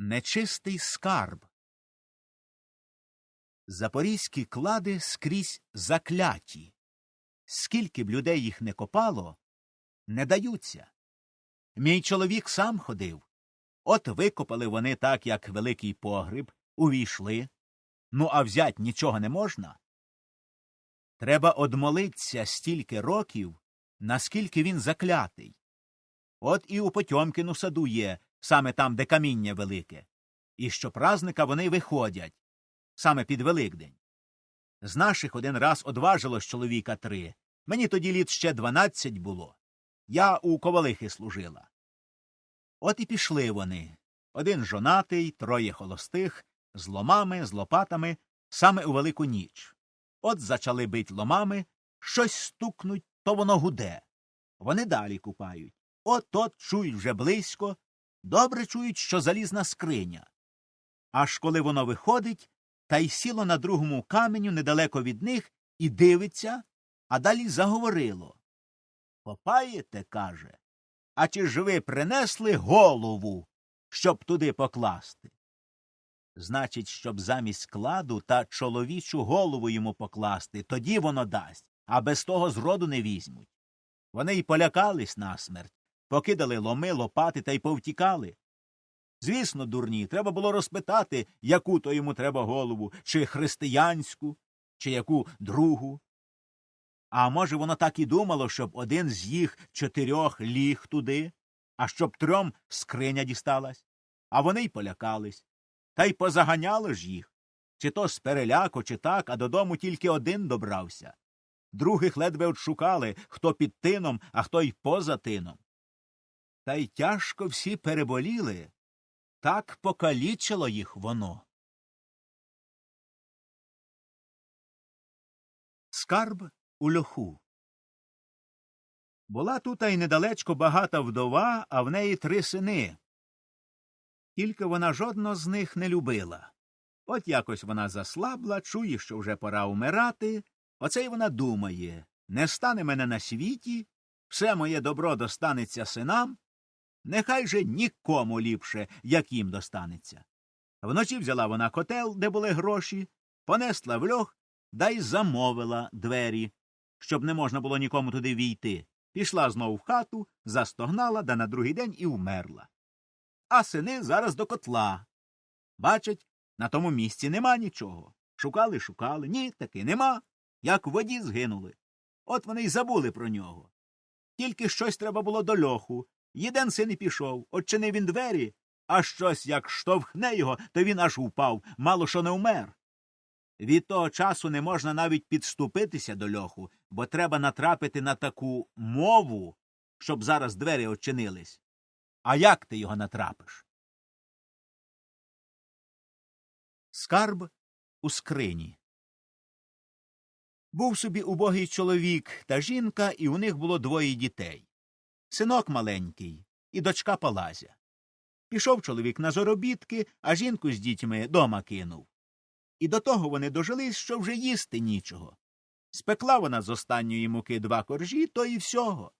Нечистий скарб. Запорізькі клади скрізь закляті. Скільки б людей їх не копало, не даються. Мій чоловік сам ходив. От викопали вони так, як великий погріб, увійшли. Ну, а взять нічого не можна. Треба одмолиться стільки років, наскільки він заклятий. От і у Потьомкіну саду є, саме там, де каміння велике. І щопразника вони виходять, саме під Великдень. З наших один раз одважилось чоловіка три. Мені тоді літ ще дванадцять було. Я у ковалихи служила. От і пішли вони. Один жонатий, троє холостих, з ломами, з лопатами, саме у велику ніч. От зачали бить ломами, щось стукнуть, то воно гуде. Вони далі купають. От от чують вже близько, добре чують, що залізна скриня. Аж коли воно виходить, та й сіло на другому каменю недалеко від них і дивиться, а далі заговорило. Копаєте, каже, а чи ж ви принесли голову, щоб туди покласти? Значить, щоб замість складу та чоловічу голову йому покласти, тоді воно дасть, а без того зроду не візьмуть. Вони й полякались насмерть, покидали ломи, лопати та й повтікали. Звісно, дурні, треба було розпитати, яку то йому треба голову, чи християнську, чи яку другу. А може, воно так і думало, щоб один з їх чотирьох ліг туди, а щоб трьом скриня дісталась. А вони й полякались. Та й позаганяли ж їх. Чи то з переляку, чи так, а додому тільки один добрався. Других ледве отшукали, хто під тином, а хто й поза тином. Та й тяжко всі переболіли. Так покалічило їх воно. Скарб у льоху. Була тут й недалечко багата вдова, а в неї три сини. Тільки вона жодного з них не любила. От якось вона заслабла, чує, що вже пора умирати. Оце й вона думає не стане мене на світі, все моє добро достанеться синам, нехай же нікому ліпше, як їм достанеться. Вночі взяла вона котел, де були гроші, понесла в льох да й замовила двері, щоб не можна було нікому туди війти. Пішла знов в хату, застогнала, да на другий день і вмерла. А сини зараз до котла. Бачать, на тому місці нема нічого. Шукали, шукали. Ні, таки нема. Як в воді згинули. От вони й забули про нього. Тільки щось треба було до льоху. Єден син і пішов, Отчинив він двері, а щось як штовхне його, то він аж упав, мало що не вмер. Від того часу не можна навіть підступитися до льоху, бо треба натрапити на таку мову, щоб зараз двері очинились. А як ти його натрапиш? Скарб у скрині. Був собі убогий чоловік та жінка, і у них було двоє дітей. Синок маленький і дочка Палазя. Пішов чоловік на заробітки, а жінку з дітьми дома кинув. І до того вони дожились, що вже їсти нічого. Спекла вона з останньої муки два коржі, то і всього.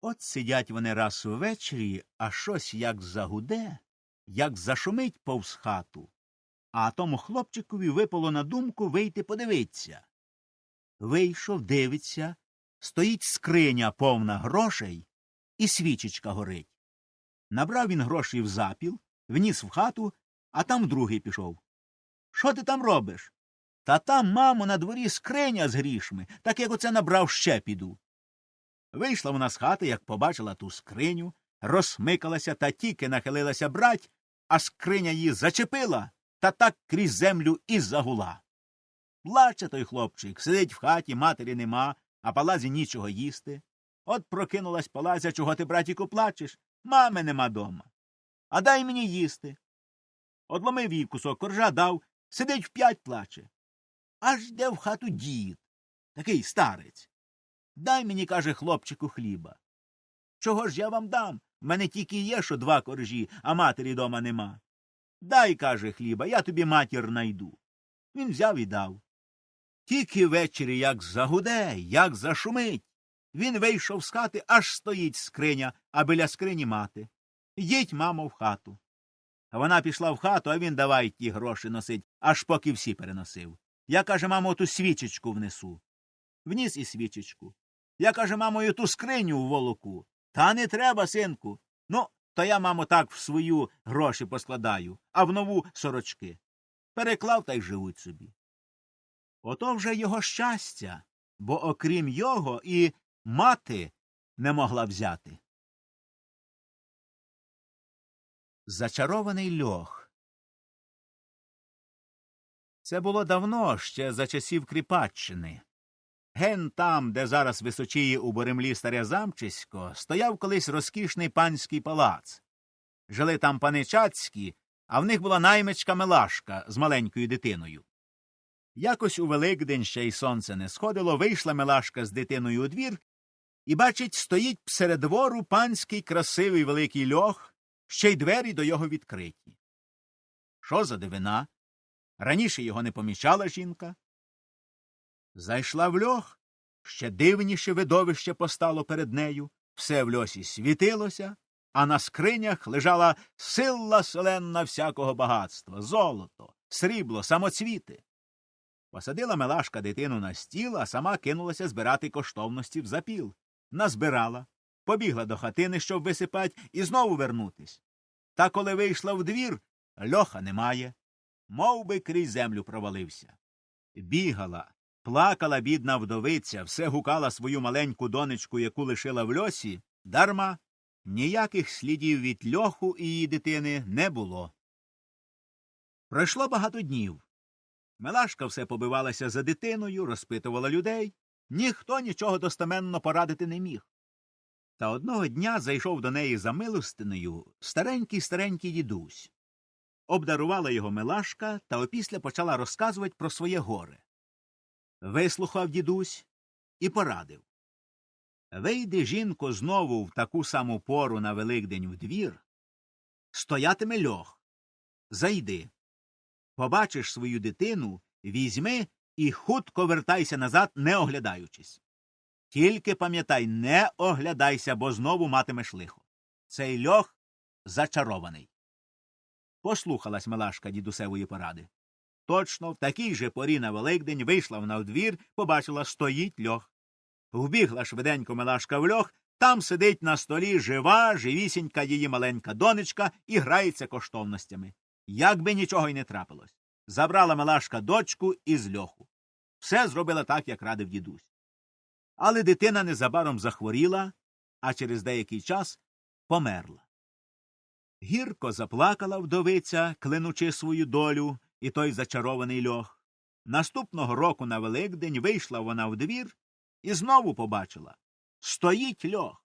От сидять вони раз увечері, а щось як загуде, як зашумить повз хату. А тому хлопчикові випало на думку вийти подивитися. Вийшов, дивиться, стоїть скриня повна грошей, і свічечка горить. Набрав він грошей в запіл, вніс в хату, а там другий пішов. Що ти там робиш? Та там, мамо, на дворі скриня з грішми, так як оце набрав ще піду. Вийшла вона з хати, як побачила ту скриню, розсмикалася та тільки нахилилася брать, а скриня її зачепила та так крізь землю і загула. Плаче той хлопчик, сидить в хаті, матері нема, а палазі нічого їсти. От прокинулась палазя, чого ти, братіку, плачеш? Мами нема дома. А дай мені їсти. Одломив їй кусок коржа дав, сидить вп'ять плаче. Аж йде в хату дід, такий старець. Дай мені, каже хлопчику, хліба. Чого ж я вам дам? В мене тільки є, що два коржі, а матері дома нема. Дай, каже, хліба, я тобі матір найду. Він взяв і дав. Тільки ввечері як загуде, як зашумить. Він вийшов з хати, аж стоїть скриня, а біля скрині мати. Їдь, мамо, в хату. А вона пішла в хату, а він давай ті гроші носить, аж поки всі переносив. Я, каже, мамо, ту свічечку внесу. Вніс і свічечку. Я, каже, мамо, ту скриню в волоку. Та не треба, синку. Ну, то я, мамо, так в свою гроші поскладаю, а в нову сорочки. Переклав та й живуть собі. Ото вже його щастя, бо окрім його і мати не могла взяти. Зачарований льох. Це було давно, ще за часів Кріпаччини. Ген там, де зараз височіє у Боремлі старе замчисько, стояв колись розкішний панський палац. Жили там пани Чацькі, а в них була наймичка Мелашка з маленькою дитиною. Якось у Великдень ще й сонце не сходило, вийшла Мелашка з дитиною у двір і, бачить, стоїть посеред двору панський красивий великий льох, ще й двері до його відкриті. Що за дивина? Раніше його не помічала жінка. Зайшла в льох, ще дивніше видовище постало перед нею, все в льосі світилося, а на скринях лежала сила соленна всякого багатства золото, срібло, самоцвіти. Посадила Мелашка дитину на стіл, а сама кинулася збирати коштовності в запіл. Назбирала, побігла до хатини, щоб висипать, і знову вернутись. Та коли вийшла в двір, льоха немає. Мов би крізь землю провалився. Бігала, плакала бідна вдовиця, все гукала свою маленьку донечку, яку лишила в льосі, дарма ніяких слідів від льоху і її дитини не було. Пройшло багато днів. Мелашка все побивалася за дитиною, розпитувала людей. Ніхто нічого достеменно порадити не міг. Та одного дня зайшов до неї за милостиною старенький старенький дідусь. Обдарувала його Мелашка та опісля почала розказувати про своє горе. Вислухав дідусь і порадив. Вийди, жінко, знову в таку саму пору на Великдень в двір, стоятиме льох. Зайди. Побачиш свою дитину, візьми і хутко вертайся назад, не оглядаючись. Тільки пам'ятай, не оглядайся, бо знову матимеш лихо. Цей льох зачарований. Послухалась Мелашка дідусевої поради. Точно в такій же порі на Великдень вийшла вона в двір, побачила, стоїть льох. Вбігла швиденько Мелашка в льох, там сидить на столі жива, живісінька її маленька донечка і грається коштовностями. Як би нічого й не трапилось. Забрала Мелашка дочку із льоху. Все зробила так, як радив дідусь. Але дитина незабаром захворіла, а через деякий час померла. Гірко заплакала вдовиця, клинучи свою долю, і той зачарований льох. Наступного року на Великдень вийшла вона в двір і знову побачила стоїть льох.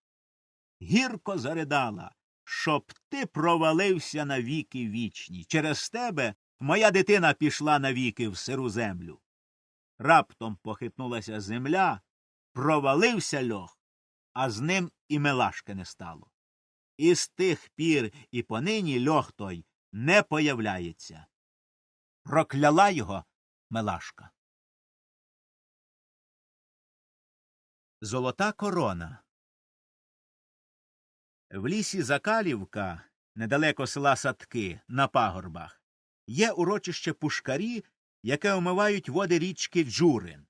Гірко заридала, щоб ти провалився на віки вічні. Через тебе моя дитина пішла навіки в сиру землю. Раптом похитнулася земля, провалився льох, а з ним і мелашки не стало. І з тих пір і понині льох той не появляється. Прокляла його Мелашка. Золота корона. В лісі Закалівка, недалеко села Садки, на пагорбах, є урочище пушкарі, яке омивають води річки Джурин.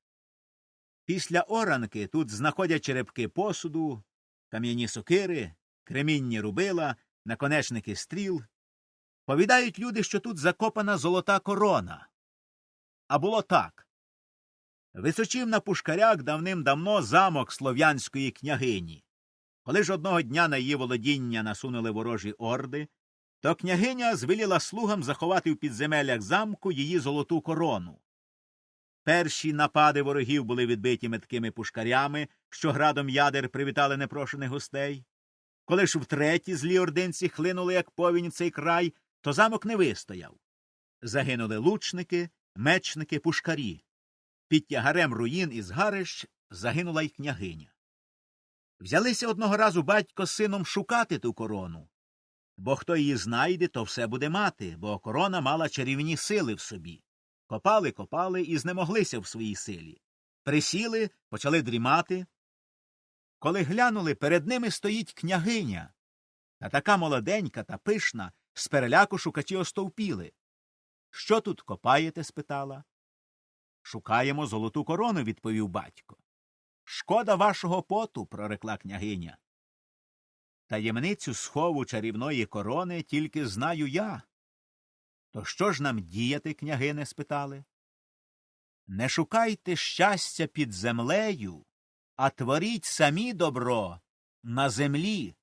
Після оранки тут знаходять черепки посуду, кам'яні сокири, кремінні рубила, наконечники стріл. Повідають люди, що тут закопана золота корона. А було так. Височив на пушкарях давним-давно замок слов'янської княгині. Коли ж одного дня на її володіння насунули ворожі орди, то княгиня звеліла слугам заховати в підземеллях замку її золоту корону. Перші напади ворогів були відбиті меткими пушкарями, що градом ядер привітали непрошених гостей. Коли ж втретє злі ординці хлинули, як повінь в цей край, то замок не вистояв. Загинули лучники, мечники, пушкарі. Під тягарем руїн і згарищ загинула й княгиня. Взялися одного разу батько з сином шукати ту корону. Бо хто її знайде, то все буде мати, бо корона мала чарівні сили в собі. Копали, копали і знемоглися в своїй силі. Присіли, почали дрімати. Коли глянули, перед ними стоїть княгиня. Та така молоденька та пишна, З переляку шукачі остовпіли. Що тут копаєте? спитала. Шукаємо золоту корону, відповів батько. Шкода вашого поту, прорекла княгиня. Таємницю схову чарівної корони тільки знаю я. То що ж нам діяти, княгине? спитали. Не шукайте щастя під землею, а творіть самі добро на землі.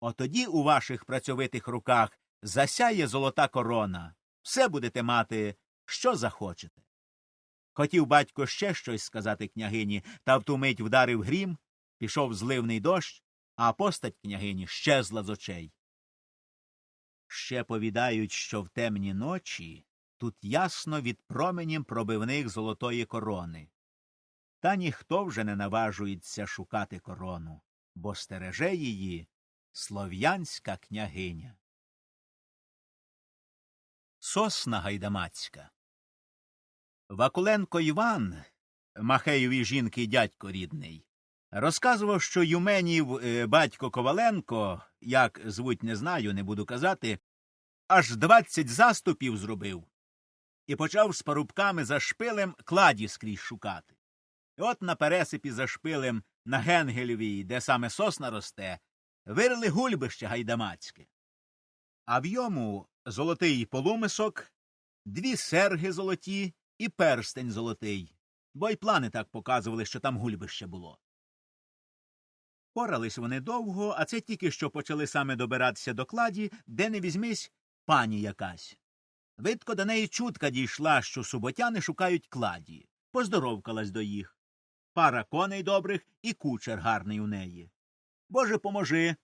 Отоді у ваших працьовитих руках засяє золота корона. Все будете мати, що захочете. Хотів батько ще щось сказати княгині, та в ту мить вдарив грім, пішов зливний дощ, а постать княгині щезла з очей. Ще повідають, що в темні ночі тут ясно від променів пробивних золотої корони. Та ніхто вже не наважується шукати корону, бо стереже її слов'янська княгиня. Сосна гайдамацька Вакуленко Іван, Махеєві жінки дядько рідний, розказував, що Юменів е, батько Коваленко, як звуть не знаю, не буду казати, аж двадцять заступів зробив і почав з парубками за шпилем кладі скрізь шукати. І от на пересипі за шпилем на Генгелевій, де саме сосна росте, вирили гульбище гайдамацьке. А в йому золотий полумисок, дві серги золоті і перстень золотий, бо й плани так показували, що там гульбище було. Порались вони довго, а це тільки що почали саме добиратися до кладі, де не візьмись пані якась. Видко до неї чутка дійшла, що суботяни шукають кладі. Поздоровкалась до їх. Пара коней добрих і кучер гарний у неї. Боже, поможи.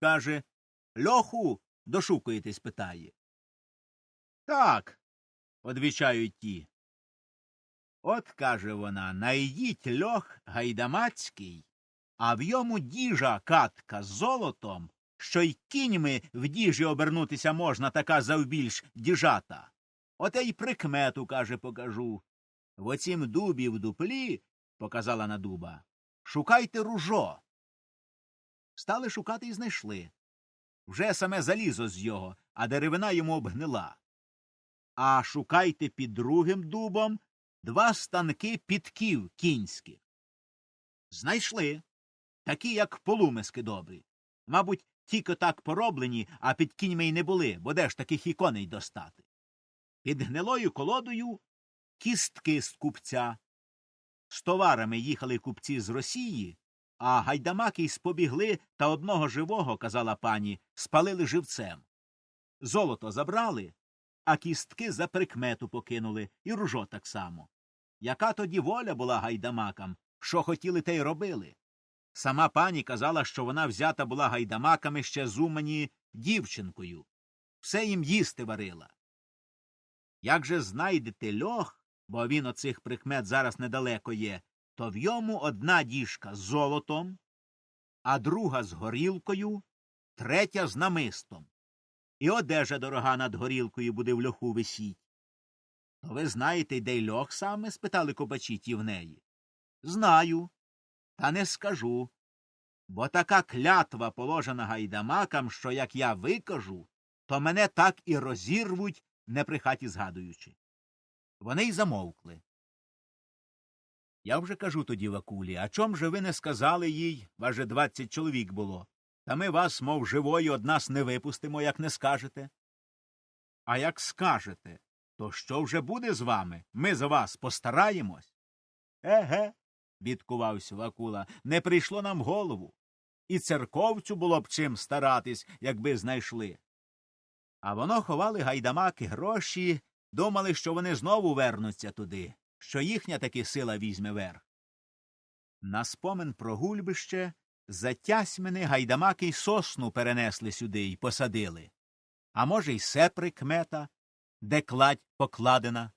каже. Льоху дошукуєтесь, питає. Так, одвічають ті. От, каже вона, найдіть льох гайдамацький, а в йому діжа катка з золотом, що й кіньми в діжі обернутися можна така завбільш діжата. Оте й прикмету, каже, покажу. В оцім дубі в дуплі, показала на дуба, шукайте ружо. Стали шукати і знайшли. Вже саме залізо з його, а деревина йому обгнила. А шукайте під другим дубом два станки підків кінських. Знайшли такі, як полумиски добрі. Мабуть, тільки так пороблені, а під кіньми й не були, бо де ж таких і коней достати. Під гнилою колодою кістки з купця. З товарами їхали купці з Росії, а гайдамаки й спобігли та одного живого, казала пані, спалили живцем. Золото забрали, а кістки за прикмету покинули, і ружо так само. Яка тоді воля була гайдамакам, що хотіли, те й робили. Сама пані казала, що вона взята була гайдамаками ще з Умані дівчинкою. Все їм їсти варила. Як же знайдете льох, бо він оцих прикмет зараз недалеко є, то в йому одна діжка з золотом, а друга з горілкою, третя з намистом. І одежа дорога над горілкою буде в льоху висіть. То ви знаєте, де й льох саме? спитали копачі ті в неї. Знаю, та не скажу. Бо така клятва положена гайдамакам, що як я викажу, то мене так і розірвуть, не при хаті згадуючи. Вони й замовкли. Я вже кажу тоді Вакулі, а чом же ви не сказали їй, вас же двадцять чоловік було, та ми вас, мов живої, од нас не випустимо, як не скажете. А як скажете, то що вже буде з вами? Ми за вас постараємось. Еге, бідкувався Вакула, не прийшло нам голову. І церковцю було б чим старатись, якби знайшли. А воно ховали гайдамаки гроші, думали, що вони знову вернуться туди, що їхня таки сила візьме верх. На спомин про гульбище затясьмини гайдамаки й сосну перенесли сюди й посадили. А може, й се прикмета, де кладь покладена.